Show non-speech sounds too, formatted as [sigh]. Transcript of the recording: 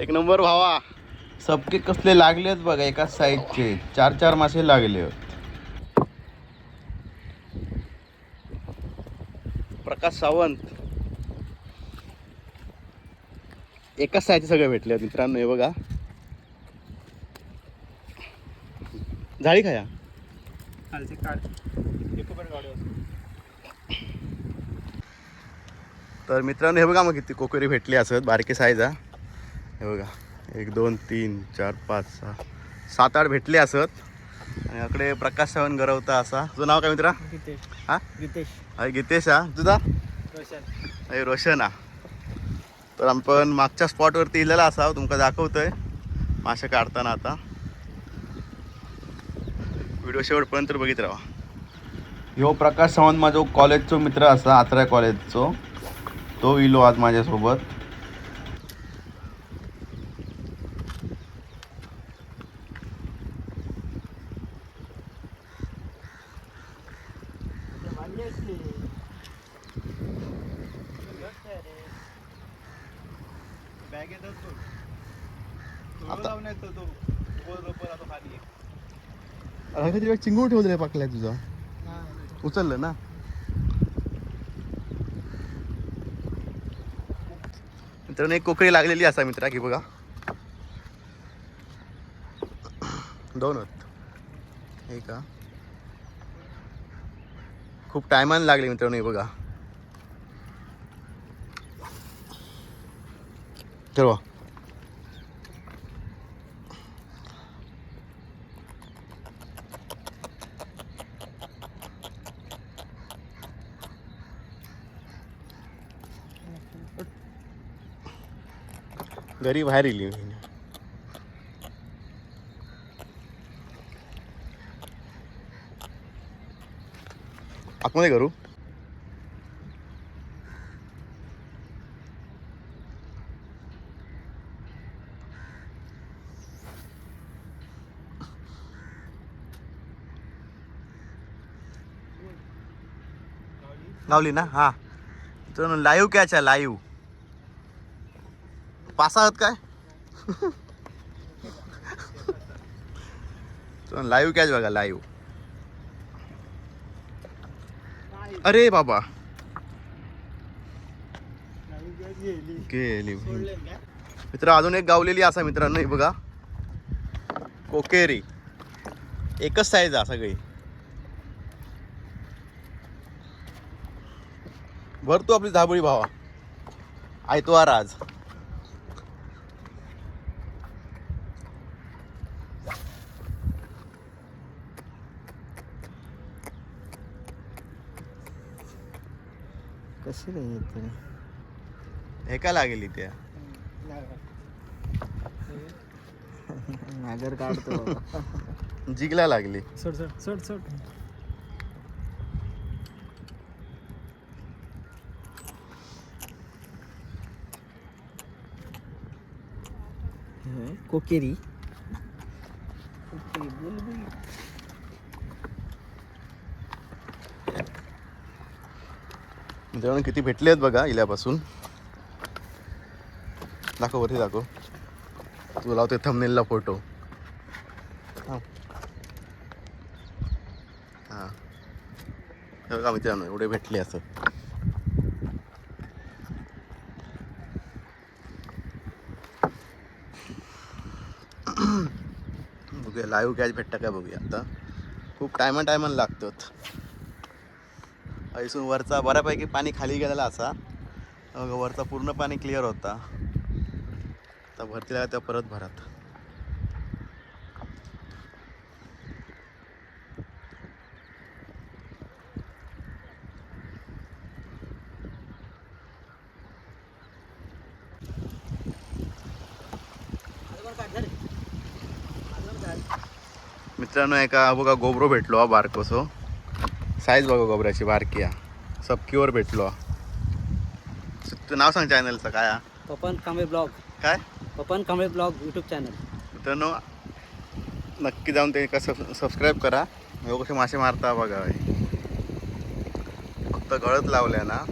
एक नंबर भावा. सबके कसले लागलेत बघा एकाच साईजचे चार चार मासे लागले प्रकाश सावंत. एकाच साईजचे सगळे भेटले मित्रांनो हे बघा. झाडी खाया तर मित्रांनो हे बघा मग किती कोकरी भेटली असत बारकी साईज हा हे बघा एक दोन तीन चार पाच सहा सात आठ भेटले असत. आणि इकडे प्रकाश सावंत गरवता असा. तुझं नाव काय मित्रा? हा? गीतेश अरे गीतेश हा. तुझा? रोशन. अरे रोशन हा. तर आपण मागच्या स्पॉटवरती इलेला असा तुमका दाखवतोय. मासे काढताना आता. व्हिडिओ शेवटपर्यंत बघित राहा. ह्यो प्रकाश सावंत माझो कॉलेजचो मित्र असा आत्रा कॉलेजचो तो इलो आज माझ्यासोबत. आता- अरे काहीतरी चिंगूळ ठेवलं पाकलाय तुझा. उचललं ना? मित्रांनो एक कोकळी लागलेली असा मित्रा की बघा. दोन होत. हे का? खूप टायमाने लागले मित्रांनो हे बघा. ठरवा घरी बाहेर येईल आतमध्ये करू. लावली ना? हा. तर लाईव्ह कॅच आहे लाईव्ह पास आहात काय? [laughs] लाईव्ह कॅच बघा लाईव्ह अरे बाबा. गेली. मित्र अजून एक गावलेली असा मित्रांनो हे बघा. कोकेरी. एकच साईज आहे सगळी. भरतो आपली धाबळी भावा. आयतवार आज. कशी नाही येत तरी हे का लागेल त्या नागर काढतो. जिगला लागली. सोड सोड सोड सोड. कोकेरी. मित्रांनो किती भेटले आहेत बघा इल्यापासून. दाखव वरती दाखव. तू लावते थमनेलला फोटो हां. हां. बघा मित्रांनो एवढे भेटले असं. बघूया लाईव्ह कॅच भेटता काय बघूया आता. खूप टायमा टायमाला लागतात. इथून वरचा बऱ्यापैकी पाणी खाली गेलेला असा. वरचा पूर्ण पाणी क्लिअर होता. आता भरती लागला त्या परत भरत. मित्रांनो एका बघा गोबरो भेटलो हा बारकोसो. साईज बघा गोबऱ्याची बारकी हा सबकीवर भेटलो. तू नाव सांग चॅनलचं काय हा? पपन कांबळे ब्लॉग काय Papan Kamble blog YouTube channel मित्रांनो नक्की जाऊन ते कसं सबस्क्राईब करा हे कसे मासे मारता बघा हे. फक्त गळत लावल्या ना